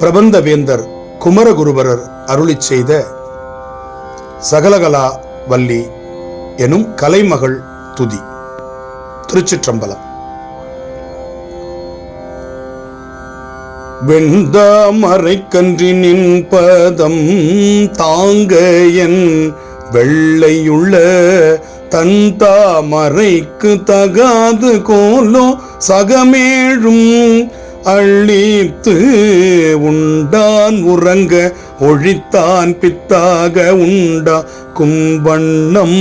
பிரபந்தவேந்தர் குமரகுருபரர் அருளி செய்த சகலகலா வள்ளி எனும் கலைமகள் துதி. திருச்சிற்றம்பலம். வெண்தாமரை கன்றினின் பதம் தாங்க என் வெள்ளையுள்ள தன் தாமரைக்கு தகாது கோலோ சகமேழும் அழித்து உண்டான் உறங்க ஒழித்தான் பித்தாக உண்டா கும்பண்ணம்.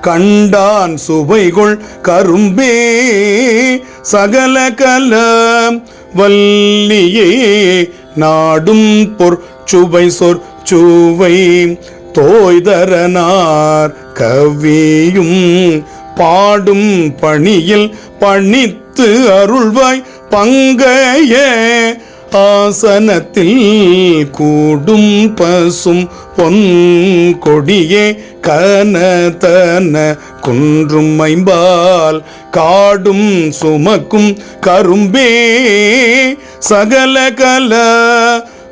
கண்டான் சுவைகொள் கரும்பே சகல கல வல்லியே நாடும் பொற் சுவை சொற் சுவை. தோய்தரனார் கவியும் பாடும் பணியில் பணித்த அருள்வாய் பங்கையே. ஆசனத்தில் கூடும் பசும் பொன் கொடியே கனதன குன்றும் மைம்பால் காடும் சுமக்கும் கரும்பே. சகல கல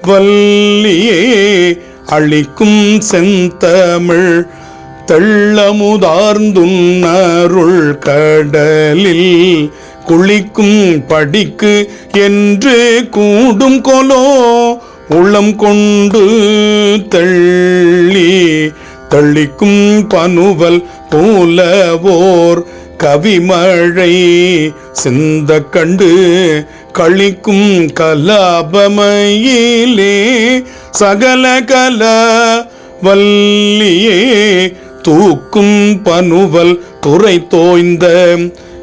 வல்லியே அழிக்கும் செந்தமிழ் தெள்ளமுதார்ந்துன்னருள் கடலில் குளிக்கும் படிக்கு என்று கூடும் கொலோ உள்ளம் கொண்டு தள்ளி தள்ளிக்கும் பனுவல் போலவோர் கவிமழை சிந்த கண்டு கழிக்கும் கலாபமையிலே சகல கல வல்லியே தூக்கும் பனுவல் துறை தோய்ந்த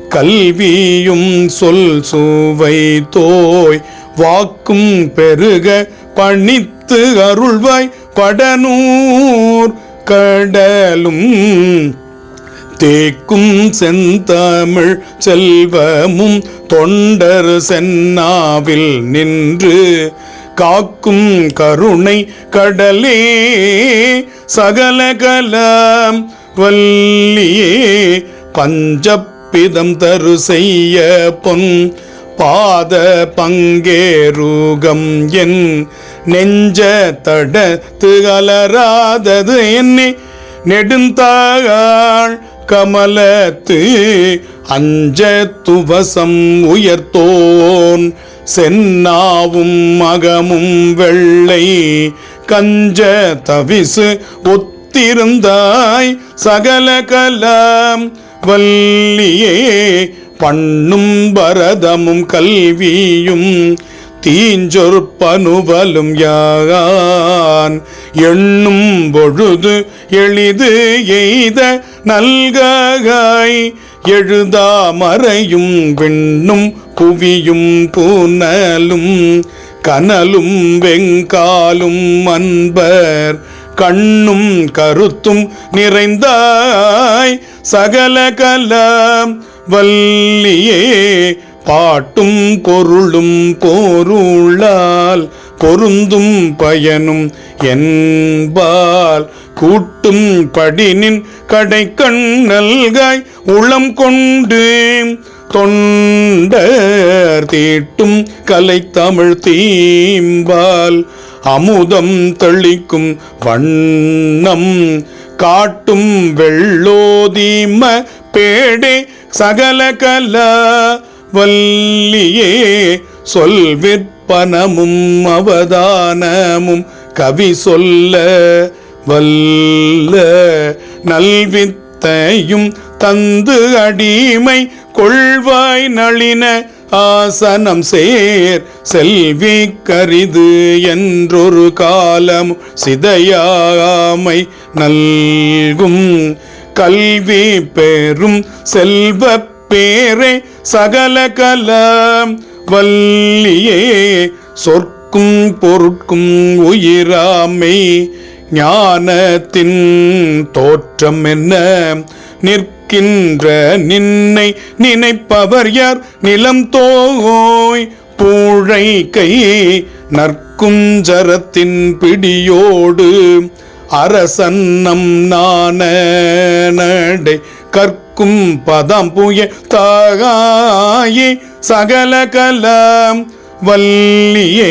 கல்வியும் சொல் சுவை தோய். வாக்கும் பெருக பணித்து அருள்வாய் படனூர் கடலும். தேக்கும் செந்தமிழ் செல்வமும் தொண்டர் சென்னாவில் நின்று. காக்கும் கருணை கடலே சகலகலம் வல்லியே. பிதம் தரு செய்ய பொன் பாத பங்கேருகம் என் நெஞ்ச தடத்து அலராதது என்னை நெடுந்தாள் கமலத்து அஞ்ச துவசம் உயர்த்தோன் சென்னாவும் மகமும் வெள்ளை கஞ்ச தவிசு ஒத்திருந்தாய் சகல கலாம் வல்லியே பண்ணும் பரதமும் கல்வியும் தீஞ்சொற்பனுவலும் யான் எண்ணும் பொழுது எளிது எய்த நல்காய் எழுதாமறையும் விண்ணும் புவியும் பூனலும் கனலும் வெங்காலும் அன்பர் கண்ணும் கருத்தும் நிறைந்தாய். சகல கல வல்லியே பாட்டும் பொருளும் கோருளால் பொருந்தும் பயனும் என்பால் கூட்டும் படினின் கடை கண் நல்காய் உளம் கொண்டு தொண்டர் தீட்டும் கலை தமிழ் தீம்பால் அமுதம் தெளிக்கும் வண்ணம் காட்டும் வெள்ளோதீம பேடே சகல கல வல்லியே சொல் விற்பனமும் அவதானமும் கவி சொல்ல வல்ல நல்வித்தையும் தந்து அடிமை கொள்வாய் நளின ஆசனம் சேர் செல்வி கரிது என்றொரு காலம் சிதையாமை நல்கும் கல்வி பெறும் செல்வ பேரே சகல கலம் வல்லியே சொற்கும் பொருட்கும் உயிராமை ஞானத்தின் தோற்றம் என்ன? நிற்கின்ற நின்னை நினைப்பவர் யார்? நிலம் தோய் பூழை கை நற்குஞ்சரத்தின் பிடியோடு அரசன்னம் நான நடை கற்கும் பதம் புய தாகாயே சகல கலாம் வல்லியே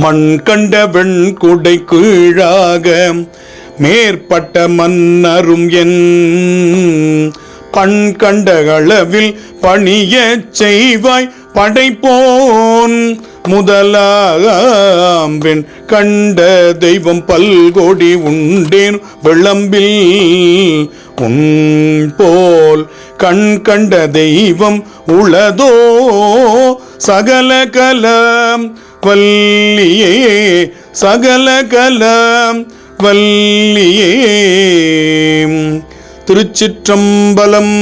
மண் கண்ட வெண் குடை கீழாக மேற்பட்ட மன்னரும் என் கண் கண்ட அளவில் பணிய செய்வாய் படைப்போன். முதலாம்பெண் கண்ட தெய்வம் பல்கோடி உண்டேன் விளம்பில். உன் போல் கண் கண்ட தெய்வம் உளதோ சகல கலம். வல்லியே சகல கலம் வல்லியே திருச்சிற்றம்பலம்